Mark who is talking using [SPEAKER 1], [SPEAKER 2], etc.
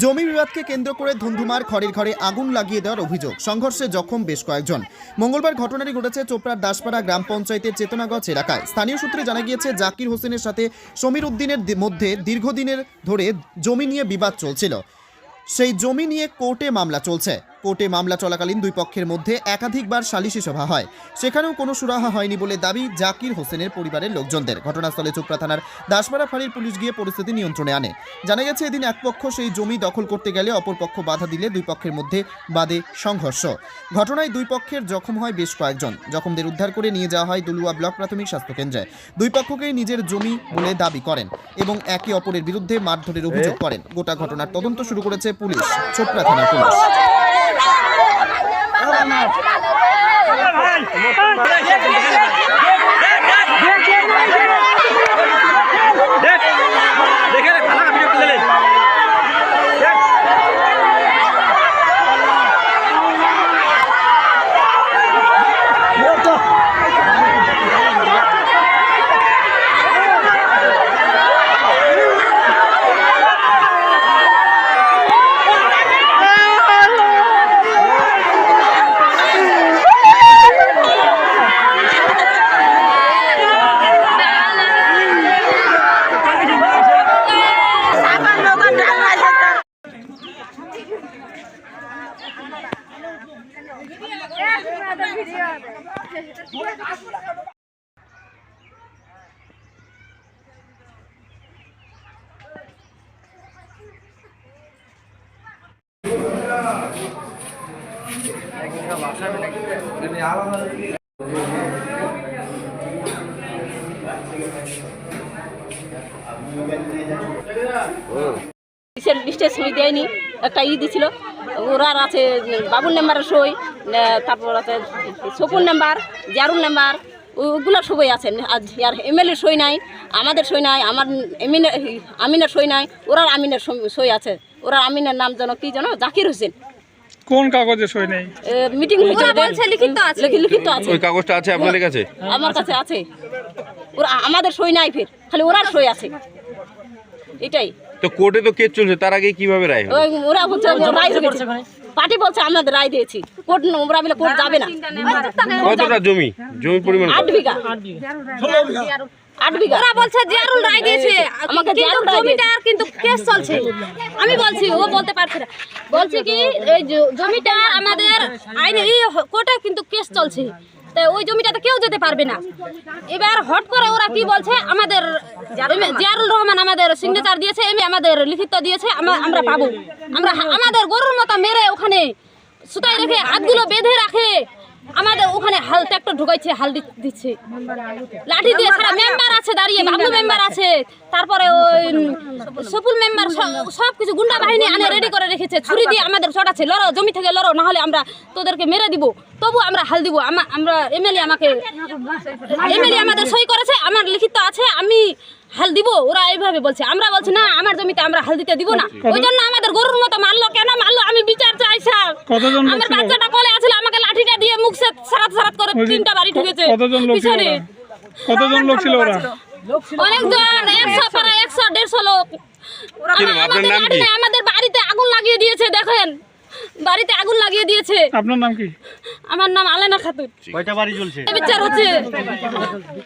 [SPEAKER 1] জমি বিবাদকে কেন্দ্র করে ধুন্ধুমার খড়ের ঘরে আগুন লাগিয়ে দেওয়ার অভিযোগ। সংঘর্ষে জখম বেশ কয়েকজন। মঙ্গলবার ঘটনাটি ঘটেছে চোপড়ার দাসপাড়া গ্রাম পঞ্চায়েতের চেতনাগঞ্জ এলাকায়। স্থানীয় সূত্রে জানা গিয়েছে, জাকির হোসেনের সাথে সমীর উদ্দিনের মধ্যে দীর্ঘদিনের ধরে জমি নিয়ে বিবাদ চলছিল। সেই জমি নিয়ে কোর্টে মামলা চলছে। কোর্টে মামলা চলাকালীন দুই পক্ষের মধ্যে একাধিকবার সালিশি সভা হয়। সেখানেও কোনো সুরাহা হয়নি বলে দাবি জাকির হোসেনের পরিবারের লোকজনদের। ঘটনাস্থলে চোপড়া থানার দাসপাড়া ফাঁড়ির পুলিশ গিয়ে পরিস্থিতি নিয়ন্ত্রণে আনে। জানা গেছে, এদিন এক পক্ষ সেই জমি দখল করতে গেলে অপর পক্ষ বাধা দিলে দুই পক্ষের মধ্যে বাদে সংঘর্ষ। ঘটনায় দুই পক্ষের জখম হয় বেশ কয়েকজন। জখমদের উদ্ধার করে নিয়ে যাওয়া হয় দুলুয়া ব্লক প্রাথমিক স্বাস্থ্য কেন্দ্রে। দুই পক্ষকেই নিজের জমি বলে দাবি করেন এবং একে অপরের বিরুদ্ধে মারধরের অভিযোগ করেন। গোটা ঘটনার তদন্ত শুরু করেছে পুলিশ, চোপড়া থানার পুলিশ।
[SPEAKER 2] Vamos!
[SPEAKER 3] লিস্টের লিস্টে সই দেয়নি একটা ই দিছিল। ওরা আছে বাবুর নাম্বারের সই তারপর আছে সপুর নাম্বার জারুল নাম্বার ওগুলো সবই আছে। আজ আর এমএলএ সই নাই আমাদের সই নাই আমার এমিনের আমিনের সই নাই ওরার আমিনের সই- আছে। ওরার আমিনের নাম যেন কি যেন? জাকির হোসেন।
[SPEAKER 4] কোন কাগজে সই নেই?
[SPEAKER 3] মিটিং হয়েছে ওদের। লিখি- লিখিত আছে।
[SPEAKER 5] ওই কাগজটা আছে আপনাদের কাছে?
[SPEAKER 3] আমার কাছে আছে। ওরা আমাদের সই নাই ফের। খালি ওরার সই আছে। এটাই।
[SPEAKER 5] তো কোর্টে তো কেস চলছে তার আগে কীভাবে রায় হলো
[SPEAKER 3] ওই ওরা বলছে রায় দিয়েছে। পার্টি বলছে আমাদের রায় দিয়েছি। কোর্ট ওরা বলে কোর্ট যাবে না।
[SPEAKER 5] কতটা জমি? জমি পরিমাণ
[SPEAKER 3] আট
[SPEAKER 5] কত?
[SPEAKER 3] বিঘা। আট বিঘা।
[SPEAKER 6] ওরা বলছে জিয়ারুল রায় দিয়েছে।
[SPEAKER 3] আমাকে জিয়ারুল রায়
[SPEAKER 6] জমিটার কিন্তু কেস চলছে। আমি বলছি ও বলতে পারছে না। বলছে কি এই জমিটা আমাদের আইনে এই কোর্টে কিন্তু কেস চলছে। তো ওই জমিটাতে কেউ যেতে পারবে না। এবার হট করে ওরা কি বলছে আমাদের জিয়ারুল রহমান। আমাদের সিগনেচার দিয়েছে এমনি আমাদের লিখিত দিয়েছে আমা- আমরা পাবো। আমরা আমাদের গরুর মতো মেরে ওখানে সুতায় রেখে হাতগুলো বেঁধে রাখে। আমাদের ওখানে হাল ট্রাক্টর ঢুকাইছে হাল দিচ্ছে। লাঠি দিয়ে সারা মেম্বার আছে। দাঁড়িয়ে বাবু মেম্বার আছে। তারপরে ওই সপুল মেম্বার সব কিছু গুন্ডা বাহিনী আনে রেডি করে রেখেছে। ছুরি দিয়ে আমাদের চটাচ্ছে লড়ো জমি থেকে লড়ো নাহলে আমরা তোদেরকে মেরে দিব। তবু আমরা হাল দিব। আমা- আমরা এমএলএ আমাকে এমএলএ আমাদের সই করেছে আমার লিখিত আছে। আমি হাল দিব ওরা এইভাবে বলছে। আমরা বলছি না আমার জমিতে আমরা হাল দিতে দিব না। ওই জন্য আমাদের গরুর মতো মারলো কেন? মারলো আমি বিচার চাই স্যার।
[SPEAKER 4] কতজন
[SPEAKER 6] আমার? বাচ্চাটা কলে আছিল আমাকে লাঠিটা দিয়ে মুখ সে সারাত সারাত করে তিনটা বাড়ি ঢুকেছে
[SPEAKER 4] কতজন লোক ছিল
[SPEAKER 6] পিছনে।
[SPEAKER 4] কতজন লোক ছিল ওরা?
[SPEAKER 6] অনেকজন একশো প্রায় একশো দেড়শো লোক। আমাদের
[SPEAKER 5] নাম
[SPEAKER 6] বাড়ি
[SPEAKER 5] কি?
[SPEAKER 6] না, আমাদের বাড়িতে আগুন লাগিয়ে দিয়েছে দেখেন। বাড়িতে আগুন লাগিয়ে দিয়েছে।
[SPEAKER 4] আপনার নাম কি?
[SPEAKER 6] আমার নাম আলেনা খাতুন।
[SPEAKER 2] কয়টা বাড়ি চলছে
[SPEAKER 6] বিচার হচ্ছে।